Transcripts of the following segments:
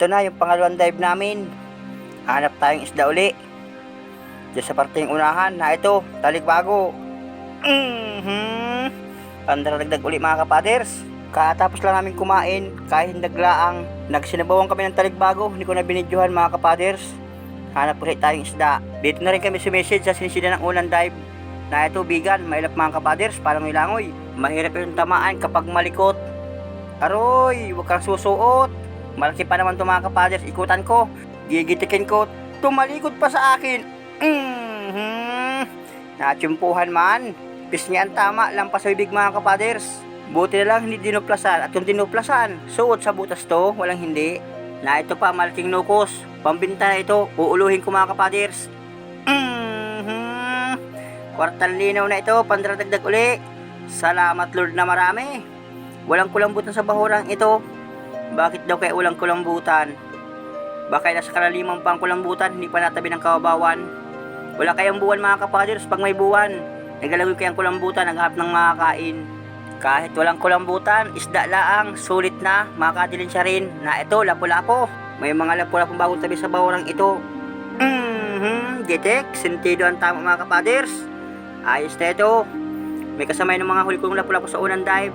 Ito na yung pangalawang dive namin. Hanap tayong isda uli. Diyan sa parteng unahan na ito, talikbago. Mm-hmm. Pandaragdag uli mga kapaders. Katapos lang namin kumain, kahit naglaang, nagsinabawan kami ng talikbago, hindi ko na binidyohan mga kapaders. Hanap ulit tayong isda. Dito na rin kami sumessage sa sinisida ng unang dive. Na ito, bigan, mailap mga kapaders, parang may langoy. Mahirap yung tamaan kapag malikot. Aroy, huwag kang susuot. Malaki pa naman ito mga kapaders, ikutan ko. Gigitikin ko, tumalikod pa sa akin. Mm-hmm. Natsyumpuhan man. Pisngi ang tama, lampas sa bibig mga kapaders. Buti na lang hindi dinuplasan at kung dinuplasan, suot sa butas to, walang hindi. Na ito pa, malaking nukos. Pambinta na ito, uuluhin ko mga kapaders. Mm-hmm. Kwartal linaw na ito, pandradagdag uli. Salamat Lord na marami. Walang kulambutan sa bahurang ito. Bakit daw kaya walang kulambutan? Baka nasa kalaliman pa ang kulambutan, hindi pa natabi ng kawabawan. Wala kayang buwan mga kapaders pag may buwan. Nagalagoy kayang kulambutan, naghahanap ng makakain. Kahit walang kulambutan, isda laang, sulit na, makakadilin siya rin na ito, lapu-lapo. May mga lapu-lapo bagong tabi sa bawurang ito. Mm-hmm, Gitek, sentido ang tama mga kapaders. Ayos na ito. May kasamay ng mga huli kong lapu-lapo sa unang dive.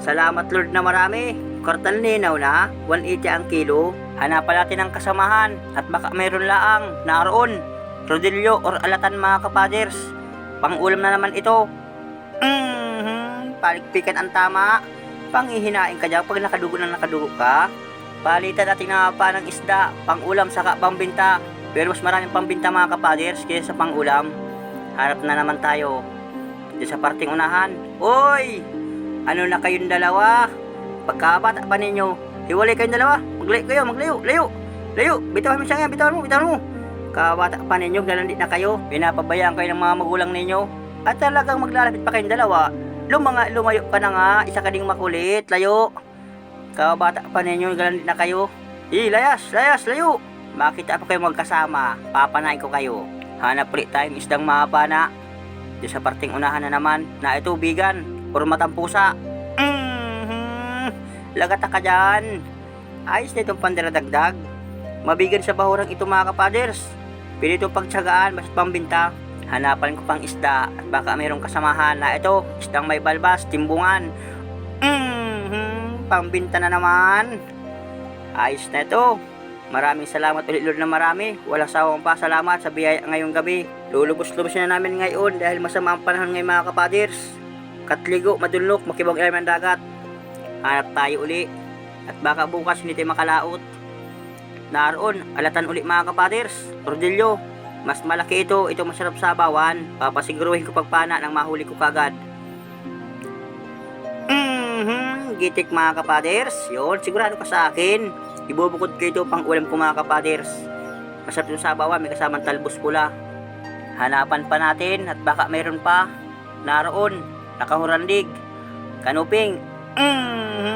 Salamat Lord na marami. Kartal ninaw na, 180 ang kilo. Hanapan natin ang kasamahan at baka mayroon laang naroon. Rodillo or alatan mga kapaders. Pang-ulam na naman ito. Mm-hmm, paligpikan ang tama. Pangihinain ka dyan pag nakadugo na nakadugo ka. Palitan natin na pa ng isda, pang-ulam saka pambinta. Pero mas maraming pambinta mga kapaders kaysa sa pang-ulam. Harap na naman tayo. Di sa parting unahan. Oy! Ano na kayong dalawa? Pagkabata pa ninyo, hiwalay kayong dalawa. Maglayo kayo, maglayo, layo. Layo, bitawan mo siya yan, bitawan mo, bitawan mo. Kabata pa ninyo, galandi na kayo. Pinapabayaan kayo ng mga magulang ninyo. At talagang maglalapit pa kayong dalawa. Lumanga, lumayo ka na nga, isa ka ding makulit, layo. Kabata pa ninyo, galandi na kayo. Eh, layas, layas, layo. Makita pa kayo magkasama, papanain ko kayo. Hanap ulit tayong isdang mahaba Di sa parting unahan na naman, na ito bigan, or matampusa. Lagata ka dyan. Ayos na itong pandaradagdag. Mabigan sa bahurang ito mga kapaders. Pili itong pagtsagaan, mas pambinta. Hanapan ko pang isda at baka mayroong kasamahan na ito, isdang may balbas, timbungan. Mm-hmm. Pambinta na naman. Ayos na ito. Maraming salamat ulit Lord na marami. Wala sawang pasalamat sa biyaya ngayong gabi. Lulubos-lubos na namin ngayon dahil masama ang panahon ngayon mga kapaders. Katligo, madulok, makibang ilalim ng dagat. Hanap tayo uli. At baka bukas hindi tayo makalaot. Naroon, alatan uli mga kapaders. Rodillo, mas malaki ito. Ito masarap sa bawan. Papasiguruhin ko pagpana nang mahuli ko kagad. Mhm, gitik mga kapaders. Yun, sigurado ka sa akin. Ibubukod ko ito pang ulam ko mga kapaders. Masarap yung sabawan, may kasamang talbos pula. Hanapan pa natin at baka mayroon pa. Naroon, nakahurandig. Kanuping, mm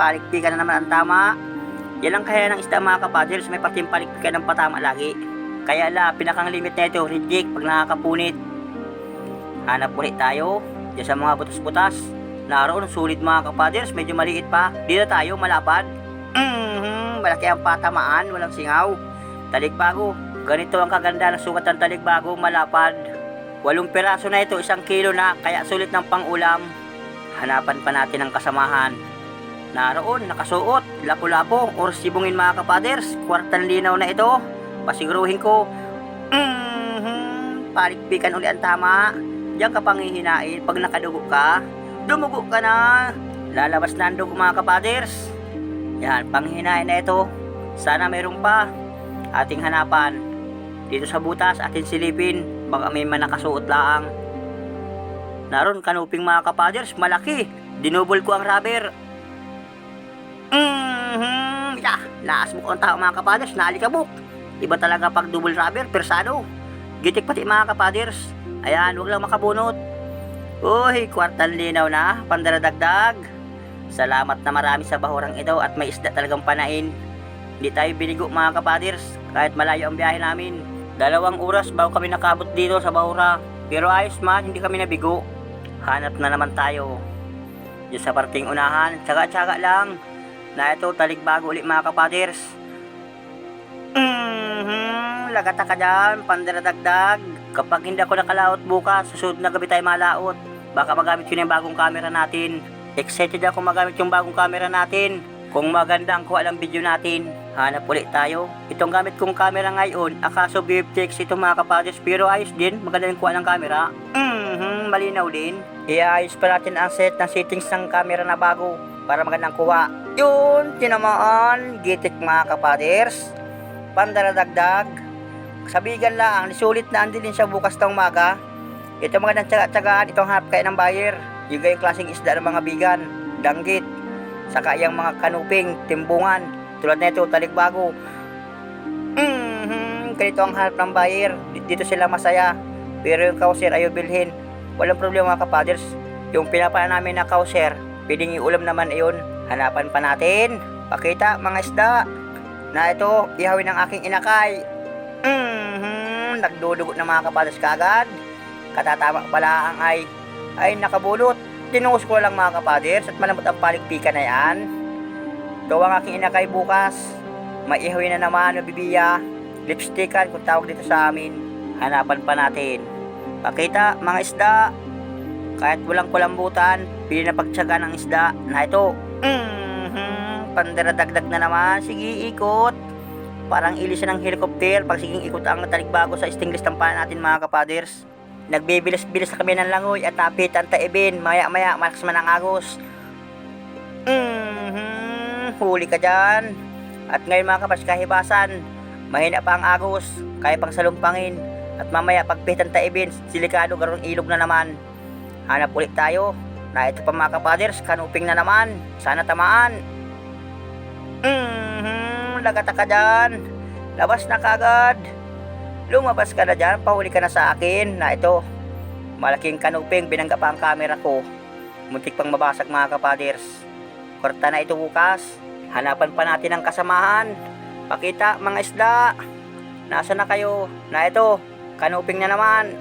palikpikan na naman ang tama. Yan lang kaya ng isda mga kapaders, may parting palikpikan ng patama lagi. Kaya la, pinakang limit na ito, reject pag nakakapunit. Hanap ulit tayo, dyan sa mga butas-butas. Naroon, sulit mga kapaders, medyo maliit pa. Dito tayo, malapad. Mhm, malaki ang patamaan, walang singaw. Talikbago, ganito ang kaganda ng sukat ng talikbago, malapad. Walong piraso na ito, isang kilo na, kaya sulit ng pangulam. Hanapan pa natin ang kasamahan. Naroon, nakasuot, lapu-lapo, or sibungin mga kapaders, kwartang linaw na ito. Pasiguruhin ko, mhm, palikpikan uli ang tama. Diyan ka pangihinain pag nakadugo ka. Dumugo ka na. Lalabas na ang dugo mga kapaders. Yan, panghinain na ito. Sana mayroon pa. Ating hanapan. Dito sa butas, atin silipin. Baka may manakasuot laang. Naroon, kanuping mga kapaders, malaki. Dinubol ko ang rubber. Mm-hmm. Yeah, laas mo ko ang tao mga kapaders, naalikabok. Iba talaga pag double rubber, persado. Gitik pati mga kapaders. Ayan, huwag lang makabunot. Uy, kwartal linaw na, pandaradagdag. Salamat na marami sa bahurang ito at may isda talagang panain. Hindi tayo binigo mga kapaders, kahit malayo ang biyahe namin. Dalawang oras bago kami nakabot dito sa bahura. Pero ayos man, hindi kami nabigo. Hanap na naman tayo. Diyan sa parting unahan, tsaga-tsaga lang. Na ito, talikbago ulit mga kapaders. lagata ka dyan, pandaradagdag. Kapag hindi ako nakalaot bukas, susunod na gabi tayo malaot. Baka magamit na yung bagong camera natin. Excited ako magamit yung bagong camera natin. Kung maganda ang kuha ng video natin, hanap ulit tayo. Itong gamit kong camera ngayon, Akaso BFTX ito mga kapadres, pero ayos din, maganda yung kuha ng camera. Malinaw din. Iayos pa natin ang set ng settings ng camera na bago para magandang kuha. Yun, tinamaan, gitik mga kapaders. Pandaradagdag. Sabigan lang, sulit na andilin siya bukas ng umaga. Ito mga tsaga-tsagaan, itong hanap kayo ng buyer. Yung yung klaseng isda ng mga bigan, danggit, saka yung mga kanuping, timbungan, tulad na ito, talikbago. Mhm, ganito ang hanap ng buyer. Dito sila masaya. Pero yung kauser ayaw bilhin. Walang problema mga kapaders. Yung pinapala namin na kauser, pwedeng iulam naman iyon. Hanapan pa natin. Pakita mga isda. Na ito, ihawin ng aking inakay. Mhm, nagdudugot ng mga kapaders kagad. Katatama pala ang ay, ay nakabulot. Tinuos ko lang mga kapaders at malambot ang paligpikan na yan. Ito ang aking inakay bukas. Maihawin na naman o bibiya. Lipstickan kung tawag dito sa amin. Hanapan pa natin. Pakita mga isda. Kahit walang kulambutan, pili na pagtsaga ng isda na ito. Mhm, pandaradagdag na naman. Sige, ikot. Parang ilis ng helicopter pag siging ikot ang talikbago sa stingless tampahan natin mga kapaders. Nagbibilis-bilis na kami ng langoy at napitan taibin. Maya-maya, malakas man ang agos. Mhm, huli ka dyan. At ngayon mga kapas, kahibasan, mahina pa ang agos, kaya pang salumpangin. At mamaya, pagpitan taibin, silikado, garong ilog na naman. Hanap ulit tayo. Na ito pa mga kapaders, kanuping na naman. Sana tamaan. Mhm, lagata ka dyan. Labas na kagad. Lumabas ka na dyan, pahuli ka na sa akin na ito. Malaking kanuping, binangga pa ang camera ko. Muntik pang mabasag mga kapaders. Korta na ito bukas. Hanapan pa natin ang kasamahan. Pakita mga isda. Nasa na kayo? Na ito, kanuping na naman.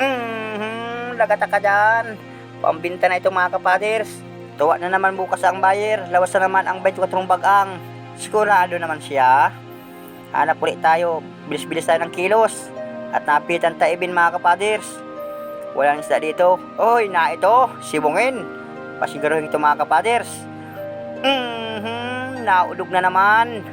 Mhm, lagata ka dyan. Pambinta na ito mga kapaders. Tuwa na naman bukas ang buyer. Lawas na naman ang 24 bagang. Sigurado naman siya. Hanap ulit tayo. Bilis-bilis tayo ng kilos. At napitan taibin mga kapaders. Walang isda dito. Oy, na ito. Sibungin. Pasiguruhin ito mga kapaders. Mhm, naulog na naman.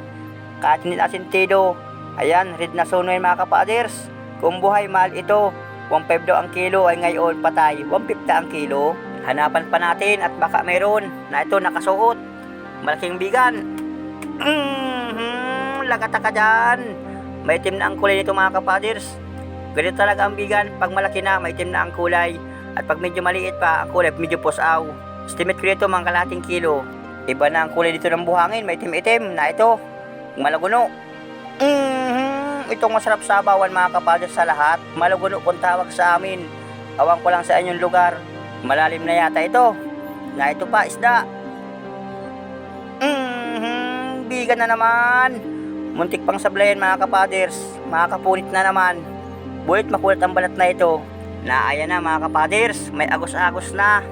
Kahit hindi na sentido. Ayan, red na sono yun mga kapaders. Kung buhay mahal ito, 1.5 daw ang kilo ay ngayon patay. 150 ang kilo. Hanapan pa natin at baka mayroon na ito nakasuot. Malaking bigan. Mhm, lagata ka dyan. May itim na ang kulay nito mga kapaders. Ganito talaga ang bigan. Pag malaki na, may itim na ang kulay. At pag medyo maliit pa, ang kulay medyo pusaw. Estimate ko dito mga kalating kilo. Iba na ang kulay dito ng buhangin. May itim-itim na ito. Malaguno. Mhm, itong masarap sa bawan mga kapaders sa lahat. Malaguno kung tawag sa amin. Awang ko lang sa inyong lugar. Malalim na yata ito. Na ito pa, isda. Mhm, bigan na naman. Muntik pang sablayan mga kapaders. Makakapunit na naman. Bulit makulit ang balat na ito. Naaya na mga kapaders. May agos-agos na.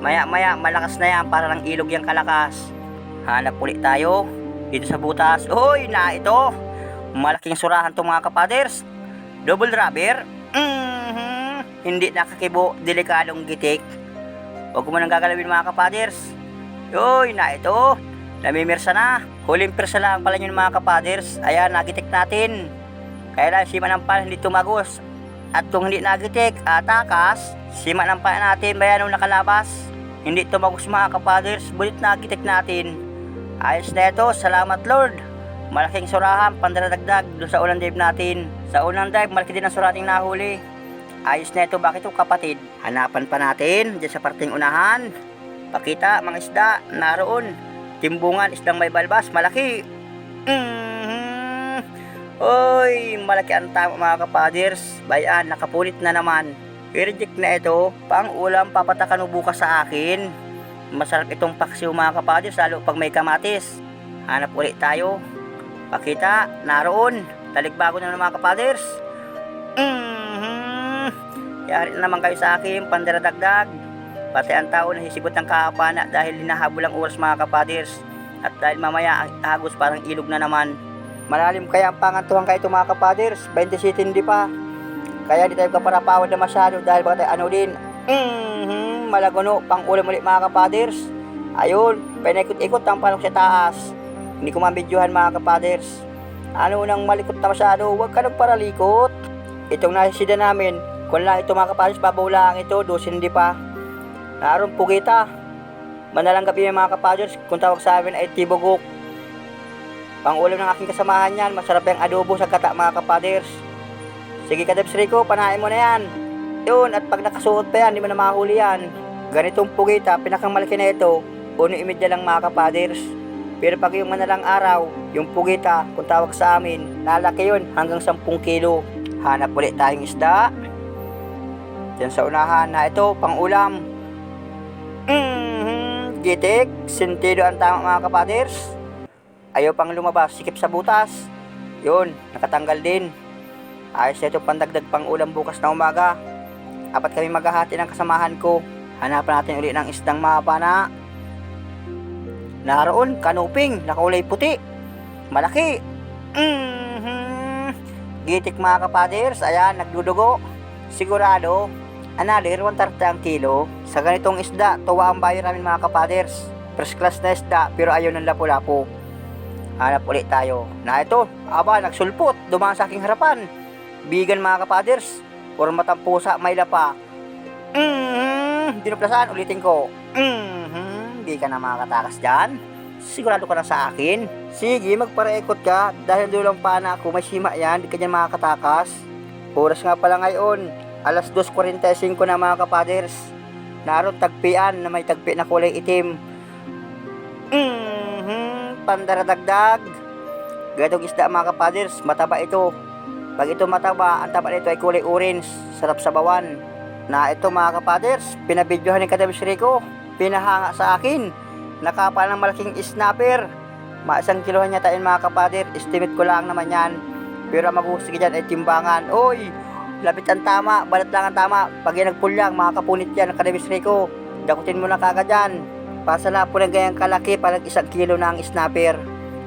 Maya-maya malakas na yan para lang ilog yung kalakas. Hanap ulit tayo. Dito sa butas. Uy, na ito. Malaking surahan to mga kapaders. Double rubber. Mhm. Hindi nakakibo. Delikadong gitik. Huwag mo nang gagalawin mga kapaders. Uy, na ito. Namimirsa na. Huling pirsa lang pala yun mga kapaders. Ayan, nagitik natin. Sima ng pala hindi tumagos. At kung hindi nagitik, atakas, sima ng pala natin, bayan nung nakalabas. Hindi tumagos mga kapaders, bulit nagitik natin. Ayos na ito, salamat Lord. Malaking surahan, pandaradagdag doon sa unang dive natin. Sa unang dive, malaki din ang surating nahuli. Ayos na ito, bakit ito kapatid? Hanapan pa natin, dyan sa parting unahan. Pakita, mga isda, naroon. Timbungan, isdang may balbas, malaki. Mhm. Oy, malaki ang tama mga kapaders. Bayan, nakapulit na naman. I-reject na ito. Pang ulam, papatakan bukas sa akin. Masarap itong paksiw mga kapaders, lalo pag may kamatis. Hanap ulit tayo. Pakita, naroon. Talikbago na ng mga kapaders. Mhm. Yari na naman kayo sa akin, pandaradagdag. Pati ang tao nasisigot ng kahapana dahil hinahabol ang oras mga kapaders. At dahil mamaya ang agos parang ilog na naman. Malalim kaya ang pangantuhan kayo mga kapaders, 27 hindi pa. Kaya di tayo kaparapawad na masyado dahil baka tayo ano din. Mm-hmm, malagono, pang ulam ulit mga kapaders. Ayun, panikot-ikot ang panok sa taas. Hindi ko mabidyohan mga kapaders. Ano nang malikot na masyado, huwag ka nagparalikot. Itong nasisida namin, kung lang ito mga kapaders, babaw lang ito, dosin hindi pa. Naroon pugita. Manalang gabi mga kapaders, kung tawag sa amin ay tibogok. Pang ulam ng aking kasamahan yan, masarap yung adobo sa kata mga kapaders. Sige Kadebs Rico, panain mo na yan. Yun, at pag nakasuot pa yan, di mo na mahuli yan. Ganitong pugita, pinakamalaki na ito, uno imedya lang mga kapaders. Pero pag yung manalang araw, yung pugita, kung tawag sa amin, lalaki yun hanggang 10 kilo. Hanap ulit tayong isda. Yan sa unahan na ito, pang ulam. Mm-hmm, gitik, sentido ang tama mga kapaders. Ayaw pang lumabas, sikip sa butas. Yun, nakatanggal din. Ayos na ito pandagdag pang ulam bukas na umaga. Apat kami maghahati ng kasamahan ko. Hanapan natin uli ng isdang mapana. Naroon, kanuping, nakulay puti. Malaki. Mhm. Gitik mga kapaders, ayan, nagdudugo. Sigurado, another 130 ang kilo. Sa ganitong isda, tuwa ang bayo namin mga kapaders. First class na isda, pero ayaw ng lapu-lapu. Hanap ulit tayo. Na ito, aba, nagsulpot, dumaan sa aking harapan. Bigan mga kapaders, puro matang pusa, may lapa. Mm-hmm. Dinuplasan, ulitin ko. Mm-hmm. Di ka na makakatakas dyan. Sigurado ka na sa akin. Sige, magpareikot ka. Dahil dulang pa na ako, may sima yan. Di ka dyan makakatakas. Oras nga pala ngayon. Alas 2.45 na mga kapaders. Naroon tagpian na may tagpi na kulay itim. Mm-hmm. Pandaradagdag. Gatong isda mga kapaders, mataba ito. Pag ito mataba, ang taba nito ay kulay orange, sarap sa bawan. Na ito mga kapaders, pinabidyohan ni Kadabis Rico, pinahanga sa akin. Nakapal ng malaking snapper. Ma isang kilohan niya tayo mga kapader, estimate ko lang naman yan. Pero ang maghusig ay timbangan. Oy, lapit ang tama, balat lang ang tama. Pag yan nagpulyang, mga kapunit yan ng Kadabis Rico, dakutin mo na kagad yan. Pasala po ng ganyang kalaki, parang isang kilo na ang snapper.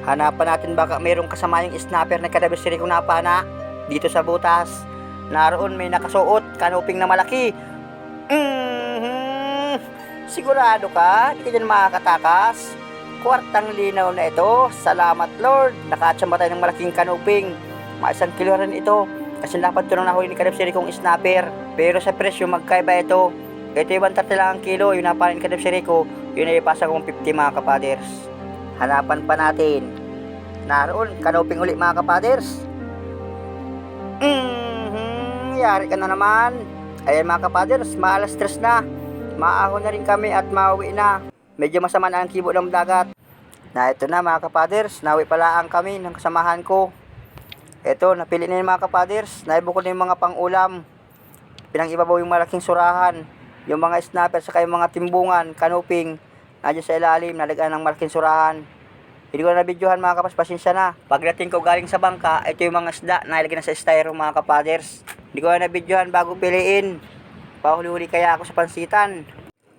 Hanapan natin baka mayroong kasama yung snapper na Kadabis Rico na pana dito sa butas. Naroon may nakasuot, kanuping na malaki. Mhm. Sigurado ka, di ka dyan makakatakas. Kwartang linaw na ito. Salamat Lord. Nakatsamba tayo ng malaking kanuping. Mga isang kilo rin ito. Kasi dapat ito nang nahuli ni Kadabsiri kong snapper. Pero sa presyo magkaiba ito. Ito yung 130 lang ang kilo. Yung napanin ni Kadabsiri ko, yun ay ipasa kong 50 mga kapaders. Hanapan pa natin. Naroon, kanuping uli mga kapaders. Mhm, yari ka na naman. Ayan mga kapaders, maalas stress na. Maahon na rin kami at mauwi na. Medyo masama na ang kibo ng dagat. Na ito na mga kapaders, nawi pala ang kami ng kasamahan ko. Ito, napili na yung mga kapaders, naibukod na yung mga pang-ulam. Pinang-ibabaw yung malaking surahan. Yung mga snapper saka yung mga timbungan, kanuping, nandiyan sa ilalim, nalagaan ng malaking surahan. Hindi ko na videohan mga kapas, pasensya na. Pagdating ko galing sa bangka, ito yung mga isda na ilagay na sa styro mga kapaders. Hindi ko na videohan bago piliin. Pahuli-huli kaya ako sa pansitan.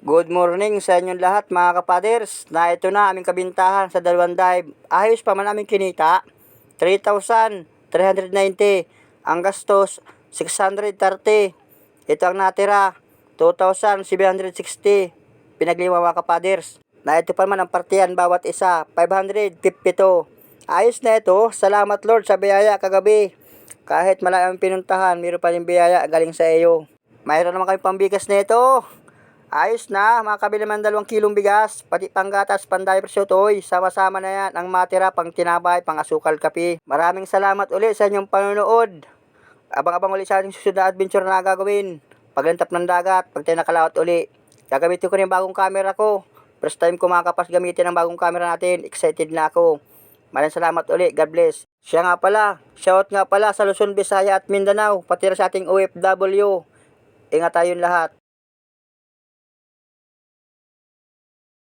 Good morning sa inyong lahat mga kapaders. Na ito na aming kabintahan sa dalawang dive. Ayos pa man aming kinita. 3,390. Ang gastos, 630. Ito ang natira, 2,760. Pinaglima mga kapaders. Na ito pa man ang partiyan bawat isa, 552. Ayos na ito, salamat Lord sa biyaya kagabi. Kahit malayo ang pinuntahan, mayroon pa rin biyaya galing sa iyo. Mayroon naman kami pambigas na ito. Ayos na, makakabili man dalawang kilong bigas, pati panggatas, panday presyo toy. Sama-sama na yan ang matira pang tinabay, pang asukal kape. Maraming salamat ulit sa inyong panonood. Abang-abang ulit sa ating susunod na adventure na gagawin. Paglantap ng dagat, pag tayo uli. Gagamitin ko rin bagong camera ko. First time ko makapas gamitin ang bagong camera natin. Excited na ako. Maraming salamat uli. God bless. Siya nga pala. Shout nga pala sa Luzon, Visaya at Mindanao. Pati sa ating OFW. Ingat tayong lahat.